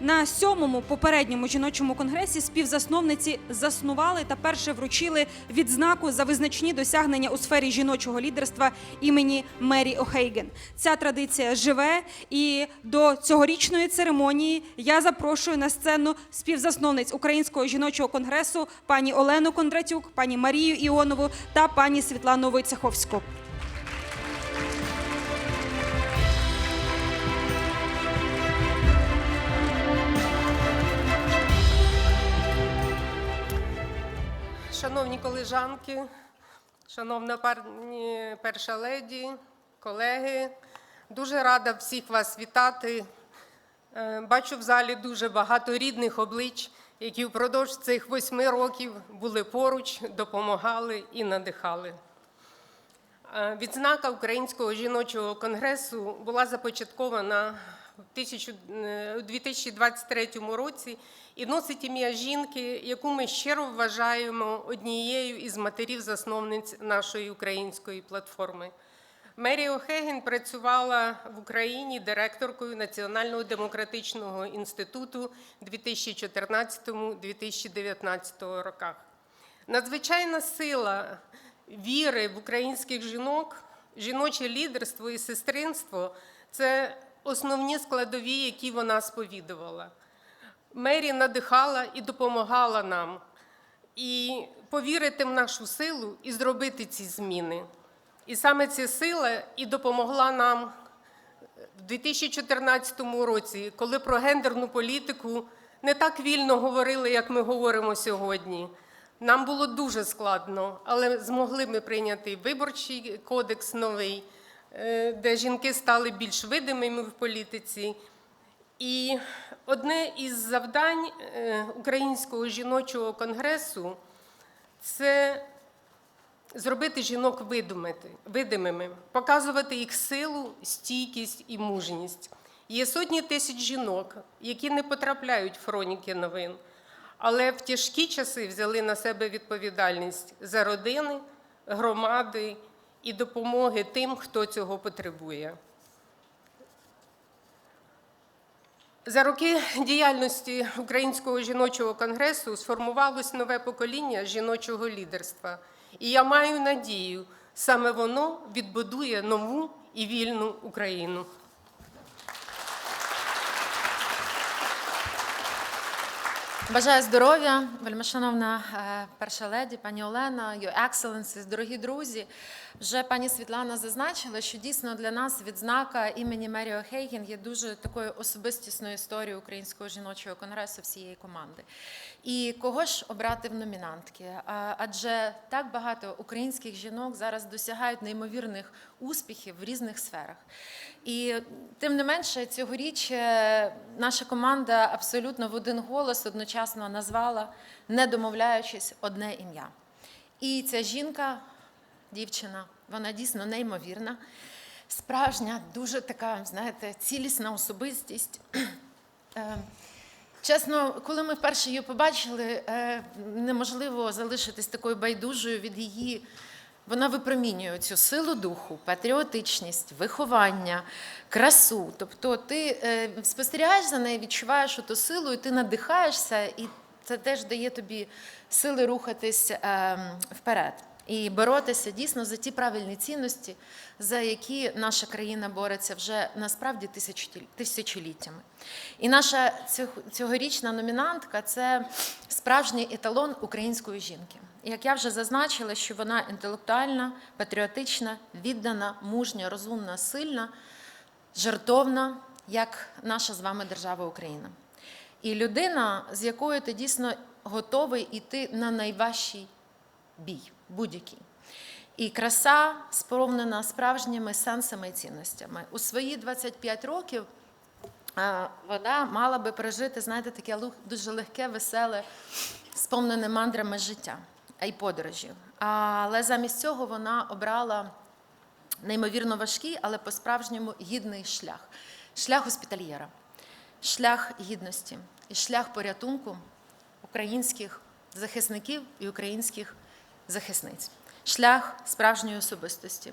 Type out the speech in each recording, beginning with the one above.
На сьомому попередньому жіночому конгресі співзасновниці заснували та перше вручили відзнаку за визначні досягнення у сфері жіночого лідерства імені Мері О'Хейген. Ця традиція живе, і до цьогорічної церемонії я запрошую на сцену співзасновниць Українського жіночого конгресу пані Олену Кондратюк, пані Марію Іонову та пані Світлану Войцеховську. Шановні колежанки, шановна парні перша леді, колеги, дуже рада всіх вас вітати. Е, Бачу в залі дуже багато рідних облич, які впродовж цих восьми років були поруч, допомагали і надихали. Е, Відзнака Українського жіночого конгресу була започаткована у 2023 році і носить ім'я жінки, яку ми щиро вважаємо однією із матерів-засновниць нашої української платформи. Мері О'Хеген працювала в Україні директоркою Національного демократичного інституту 2014-2019 роках. Надзвичайна сила віри в українських жінок, жіноче лідерство і сестринство це основні складові, які вона сповідувала. Мері надихала і допомагала нам і повірити в нашу силу і зробити ці зміни. І саме ця сила і допомогла нам в 2014 році, коли про гендерну політику не так вільно говорили, як ми говоримо сьогодні. Нам було дуже складно, але змогли ми прийняти виборчий кодекс новий, де жінки стали більш видимими в політиці. І одне із завдань е, Українського жіночого конгресу це зробити жінок видимими, показувати їх силу, стійкість і мужність. Є сотні тисяч жінок, які не потрапляють в хроніки новин, але в тяжкі часи взяли на себе відповідальність за родини, громади і допомоги тим, хто цього потребує. За роки діяльності Українського жіночого конгресу сформувалось нове покоління жіночого лідерства. І я маю надію, саме воно відбудує нову і вільну Україну. Бажаю здоров'я, вельмишановна е, перша леді, пані Олена, Your Excellencies, дорогі друзі. Вже пані Світлана зазначила, що дійсно для нас відзнака імені Мері О'Хейген є дуже такою особистісною історією Українського жіночого конгресу всієї команди. І кого ж обрати в номінантки? Адже так багато українських жінок зараз досягають неймовірних успіхів в різних сферах. І тим не менше, цьогоріч е, наша команда абсолютно в один голос одночасно назвала, не домовляючись, одне ім'я. І ця жінка, дівчина, вона дійсно неймовірна, справжня, дуже така, знаєте, цілісна особистість. Е, Чесно, коли ми вперше її побачили, е, неможливо залишитись такою байдужою від її. Вона випромінює цю силу духу, патріотичність, виховання, красу. Тобто ти е, спостерігаєш за нею, відчуваєш ту силу, і ти надихаєшся, і це теж дає тобі сили рухатись е, вперед і боротися дійсно за ті правильні цінності, за які наша країна бореться вже насправді тисячоліттями. І наша цьогорічна номінантка це справжній еталон української жінки. Як я вже зазначила, що вона інтелектуальна, патріотична, віддана, мужня, розумна, сильна, жертовна, як наша з вами держава Україна. І людина, з якою ти дійсно готовий йти на найважчий бій, будь-який. І краса сповнена справжніми сенсами і цінностями. У свої 25 років вона мала би пережити, знаєте, таке дуже легке, веселе, сповнене мандрами життя, а й подорожі. Але замість цього вона обрала неймовірно важкий, але по-справжньому гідний шлях шлях госпітальєра, шлях гідності і шлях порятунку українських захисників і українських захисниць, шлях справжньої особистості.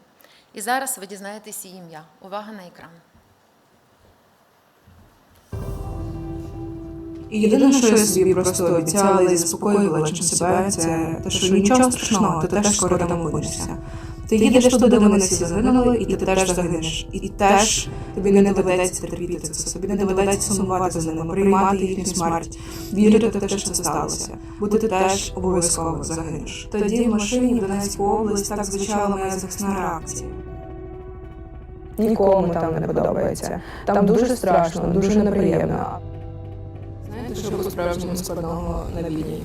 І зараз ви дізнаєтесь її ім'я. Увага на екран. І єдине, що я собі просто обіцяла і заспокоювала чим себе, це те, що нічого страшного, ти теж скоро там опинишся. Ти їдеш туди, де вони всі загинули, і ти теж загинеш. І теж тобі не доведеться терпіти це, тобі не доведеться сумувати за ними, приймати їхню смерть, вірити в те, що це сталося, бо ти теж обов'язково загинеш. Тоді в машині в Донецьку область так звучала моя захисна реакція. Нікому там не подобається. Там дуже страшно, дуже неприємно. Що по-справжньому складного на війні?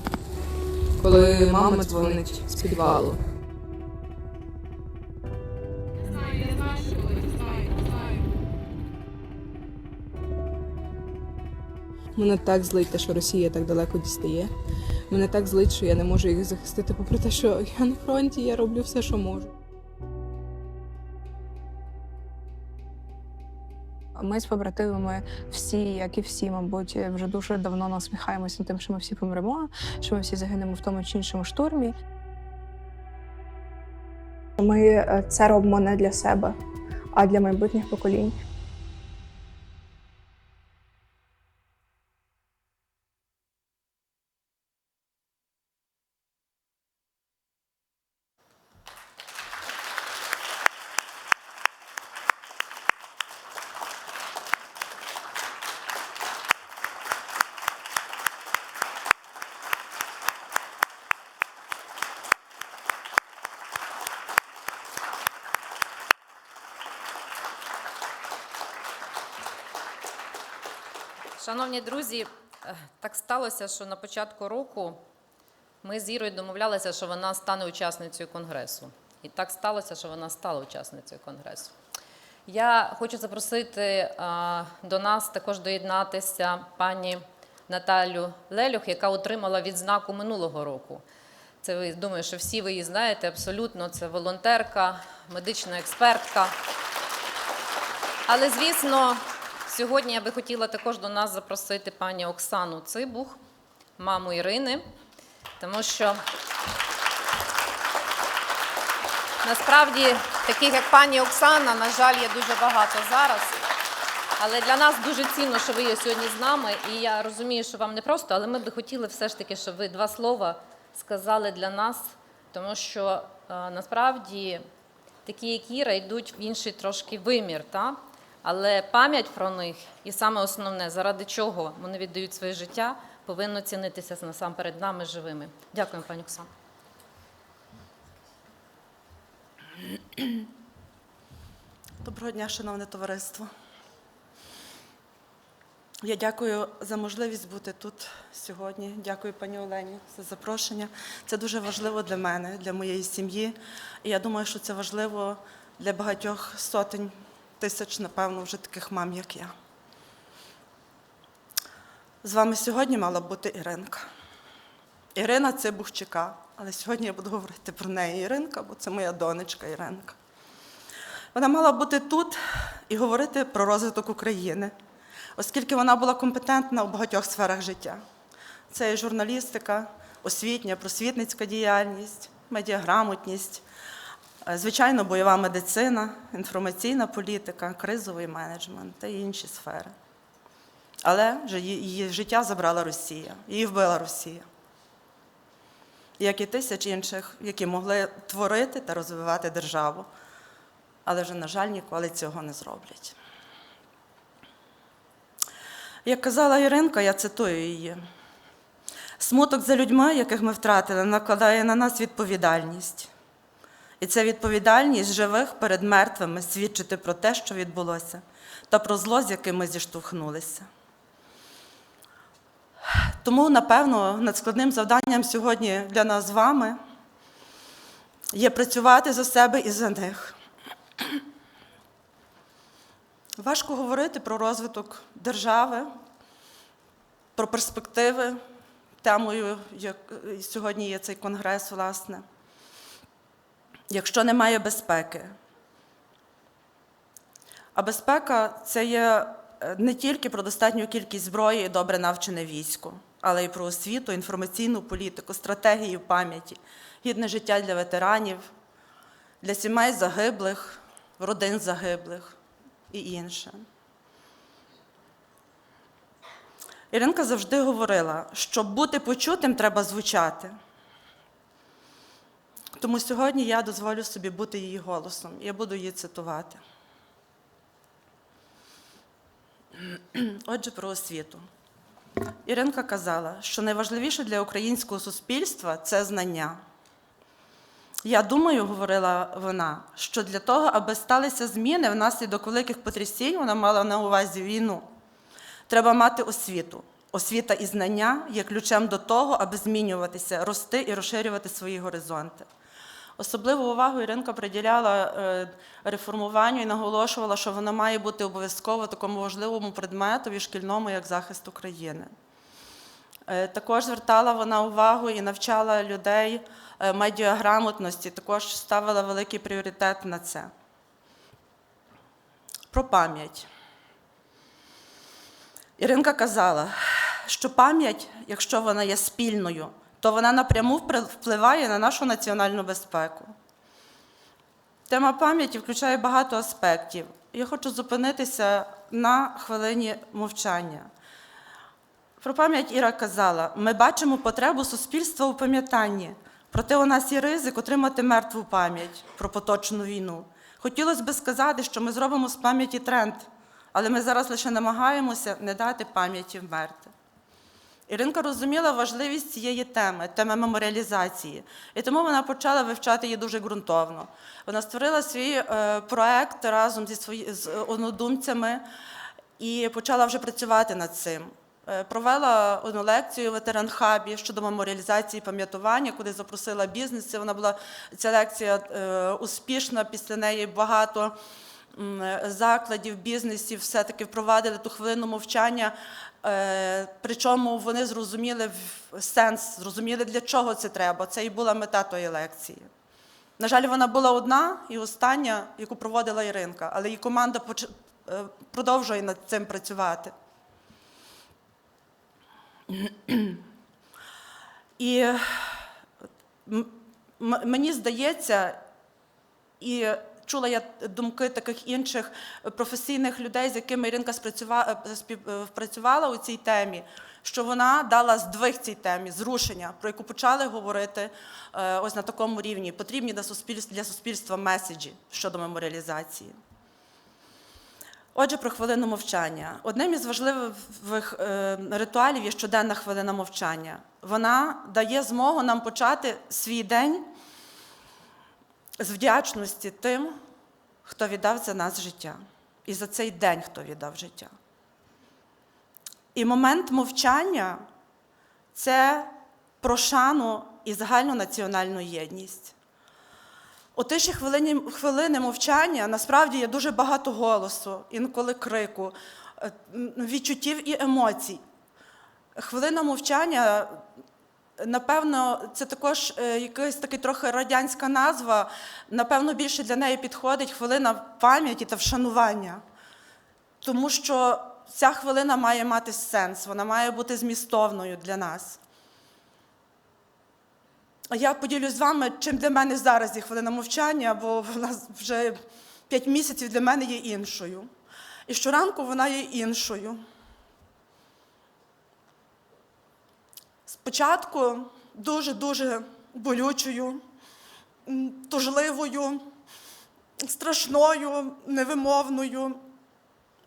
Коли мама дзвонить з підвалу. Мене так злить те, що Росія так далеко дістає. Мене так злить, що я не можу їх захистити, попри те, що я на фронті, я роблю все, що можу. Ми з побратимами всі, як і всі, мабуть, вже дуже давно насміхаємося над тим, що ми всі помремо, що ми всі загинемо в тому чи іншому штурмі. Ми е, це робимо не для себе, а для майбутніх поколінь. Шановні друзі, е, так сталося, що на початку року ми з Ірою домовлялися, що вона стане учасницею конгресу. І так сталося, що вона стала учасницею конгресу. Я хочу запросити е, до нас також доєднатися пані Наталю Лелюх, яка отримала відзнаку минулого року. Це ви думаю, що всі ви її знаєте абсолютно. Це волонтерка, медична експертка. Але, звісно, сьогодні я би хотіла також до нас запросити пані Оксану Цибух, маму Ірини, тому що насправді таких, як пані Оксана, на жаль, є дуже багато зараз. Але для нас дуже цінно, що ви є сьогодні з нами. І я розумію, що вам не просто, але ми би хотіли все ж таки, щоб ви два слова сказали для нас, тому що е, насправді такі, як Іра, йдуть в інший трошки вимір. Та? Але пам'ять про них, і саме основне, заради чого вони віддають своє життя, повинно цінитися насамперед нами живими. Дякую, пані Оксана. Доброго дня, шановне товариство. Я дякую за можливість бути тут сьогодні. Дякую пані Олені за запрошення. Це дуже важливо для мене, для моєї сім'ї. І я думаю, що це важливо для багатьох сотень тисяч, напевно, вже таких мам, як я. З вами сьогодні мала бути Іринка. Ірина Цибухчика. Але сьогодні я буду говорити про неї Іринка, бо це моя донечка Іринка. Вона мала бути тут і говорити про розвиток України, оскільки вона була компетентна у багатьох сферах життя. Це і журналістика, освітня, просвітницька діяльність, медіаграмотність, звичайно, бойова медицина, інформаційна політика, кризовий менеджмент та інші сфери. Але ж її життя забрала Росія, її вбила Росія. Як і тисяч інших, які могли творити та розвивати державу але вже, на жаль, ніколи цього не зроблять. Як казала Іринка, я цитую її: смуток за людьми, яких ми втратили, накладає на нас відповідальність. І це відповідальність живих перед мертвими свідчити про те, що відбулося, та про зло, з яким ми зіштовхнулися. Тому, напевно, над складним завданням сьогодні для нас з вами є працювати за себе і за них. Важко говорити про розвиток держави, про перспективи, темою як сьогодні є цей конгрес, власне. Якщо немає безпеки. А безпека це є е, не тільки про достатню кількість зброї і добре навчене військо, але й про освіту, інформаційну політику, стратегію пам'яті, гідне життя для ветеранів, для сімей загиблих, родин загиблих і інше. Іринка завжди говорила, що бути почутим треба звучати. Тому сьогодні я дозволю собі бути її голосом. Я буду її цитувати. Отже, про освіту. Іринка казала, що найважливіше для українського суспільства це знання. Я думаю, говорила вона, що для того, аби сталися зміни внаслідок великих потрясінь, вона мала на увазі війну, треба мати освіту. Освіта і знання є ключем до того, аби змінюватися, рости і розширювати свої горизонти. Особливу увагу Іринка приділяла е, реформуванню і наголошувала, що воно має бути обов'язково такому важливому предметові шкільному, як захист України. Е, Також звертала вона увагу і навчала людей е, медіаграмотності, також ставила великий пріоритет на це. Про пам'ять. Іринка казала, що пам'ять, якщо вона є спільною, то вона напряму впливає на нашу національну безпеку. Тема пам'яті включає багато аспектів. Я хочу зупинитися на хвилині мовчання. Про пам'ять Іра казала: ми бачимо потребу суспільства у пам'ятанні, проте у нас є ризик отримати мертву пам'ять про поточну війну. Хотілося б сказати, що ми зробимо з пам'яті тренд, але ми зараз лише намагаємося не дати пам'яті вмерти. Іринка розуміла важливість цієї теми, теми меморіалізації, і тому вона почала вивчати її дуже ґрунтовно. Вона створила свій е, проект разом зі свої, з однодумцями і почала вже працювати над цим. Е, Провела одну лекцію в ветеран-хабі щодо меморіалізації пам'ятування, куди запросила бізнес. Вона була ця лекція е, успішна. Після неї багато закладів, бізнесів все-таки впровадили ту хвилину мовчання. Е, Причому вони зрозуміли сенс, зрозуміли, для чого це треба. Це і була мета тої лекції. На жаль, вона була одна і остання, яку проводила Іринка, але її команда е, продовжує над цим працювати. І мені здається, і чула я думки таких інших професійних людей, з якими Іринка е, спів- е, у цій темі, що вона дала здвиг цій темі, зрушення, про яку почали говорити е, ось на такому рівні. Потрібні для суспільства, меседжі щодо меморіалізації. Отже, про хвилину мовчання. Одним із важливих е, ритуалів є щоденна хвилина мовчання. Вона дає змогу нам почати свій день з вдячності тим, хто віддав за нас життя, і за цей день, хто віддав життя. І момент мовчання це про шану і загальну національну єдність. У тиші хвилині, хвилини мовчання насправді є дуже багато голосу, інколи крику, е, відчуттів і емоцій. Хвилина мовчання, напевно, це також е, якась така трохи радянська назва. Напевно, більше для неї підходить хвилина пам'яті та вшанування. Тому що ця хвилина має мати сенс, вона має бути змістовною для нас. Я поділюсь з вами, чим для мене зараз є хвилина мовчання, бо вона вже п'ять місяців для мене є іншою. І щоранку вона є іншою. Спочатку дуже-дуже болючою, тужливою, страшною, невимовною.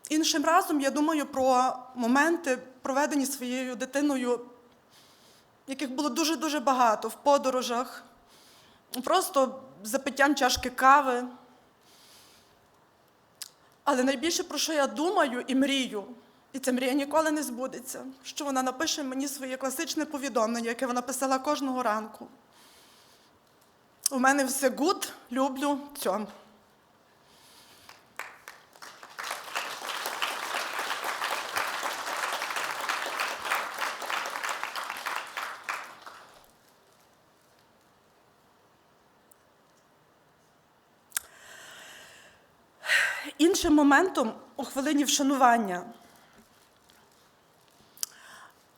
Іншим разом я думаю про моменти, проведені своєю дитиною яких було дуже-дуже багато в подорожах, просто за питтям чашки кави. Але найбільше про що я думаю і мрію, і ця мрія ніколи не збудеться, що вона напише мені своє класичне повідомлення, яке вона писала кожного ранку. У мене все гуд, люблю, цьом. Іншим моментом у хвилині вшанування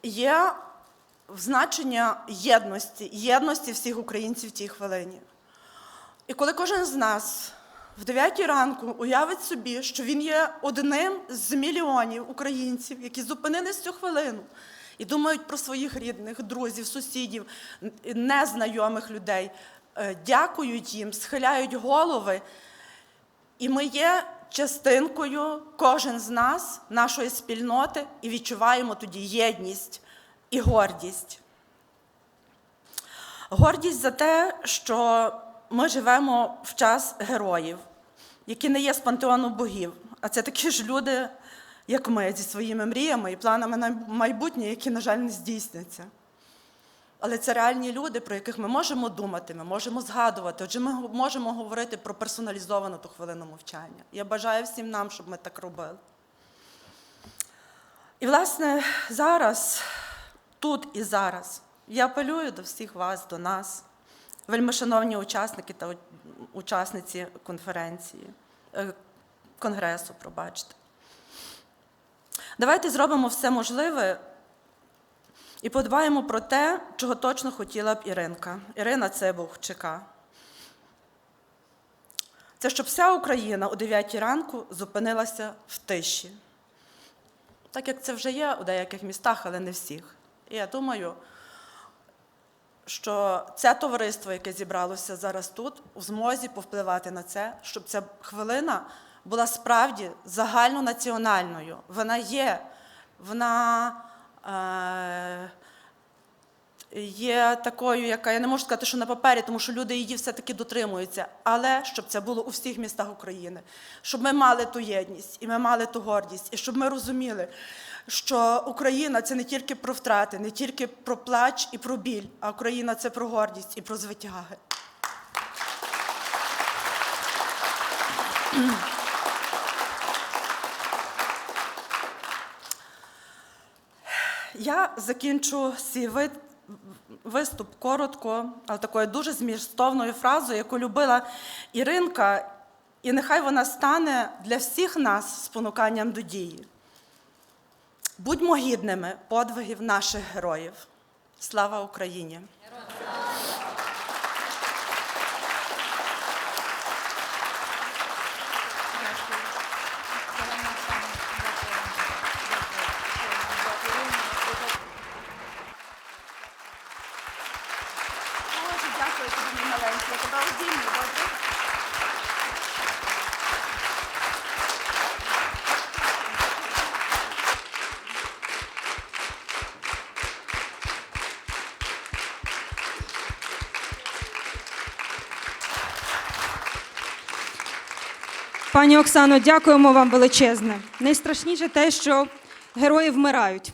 є значення єдності, єдності всіх українців в тій хвилині. І коли кожен з нас в 9 ранку уявить собі, що він є одним з мільйонів українців, які зупинились цю хвилину і думають про своїх рідних, друзів, сусідів, незнайомих людей, е, дякують їм, схиляють голови. І ми є частинкою, кожен з нас, нашої спільноти, і відчуваємо тоді єдність і гордість. Гордість за те, що ми живемо в час героїв, які не є з пантеону богів, а це такі ж люди, як ми, зі своїми мріями і планами на майбутнє, які, на жаль, не здійсняться. Але це реальні люди, про яких ми можемо думати, ми можемо згадувати. Отже, ми можемо говорити про персоналізовану ту хвилину мовчання. Я бажаю всім нам, щоб ми так робили. І, власне, зараз, тут і зараз, я апелюю до всіх вас, до нас, вельмишановні учасники та учасниці конференції, е, конгресу, пробачте. Давайте зробимо все можливе і подбаємо про те, чого точно хотіла б Іринка. Ірина це Богчика. Це щоб вся Україна о 9 ранку зупинилася в тиші. Так як це вже є у деяких містах, але не всіх. І я думаю, що це товариство, яке зібралося зараз тут, у змозі повпливати на це, щоб ця хвилина була справді загальнонаціональною. Вона є, вона є такою, яка я не можу сказати, що на папері, тому що люди її все-таки дотримуються, але щоб це було у всіх містах України, щоб ми мали ту єдність, і ми мали ту гордість, і щоб ми розуміли, що Україна це не тільки про втрати, не тільки про плач і про біль, а Україна це про гордість і про звитяги. Я закінчу свій вид- виступ коротко, але такою дуже змістовною фразою, яку любила Іринка, і нехай вона стане для всіх нас спонуканням до дії. Будьмо гідними подвигів наших героїв. Слава Україні! Дуже дякую тобі, маленька. Я тебе обійму, добре? Пані Оксано, дякуємо вам величезне. Найстрашніше те, що герої вмирають.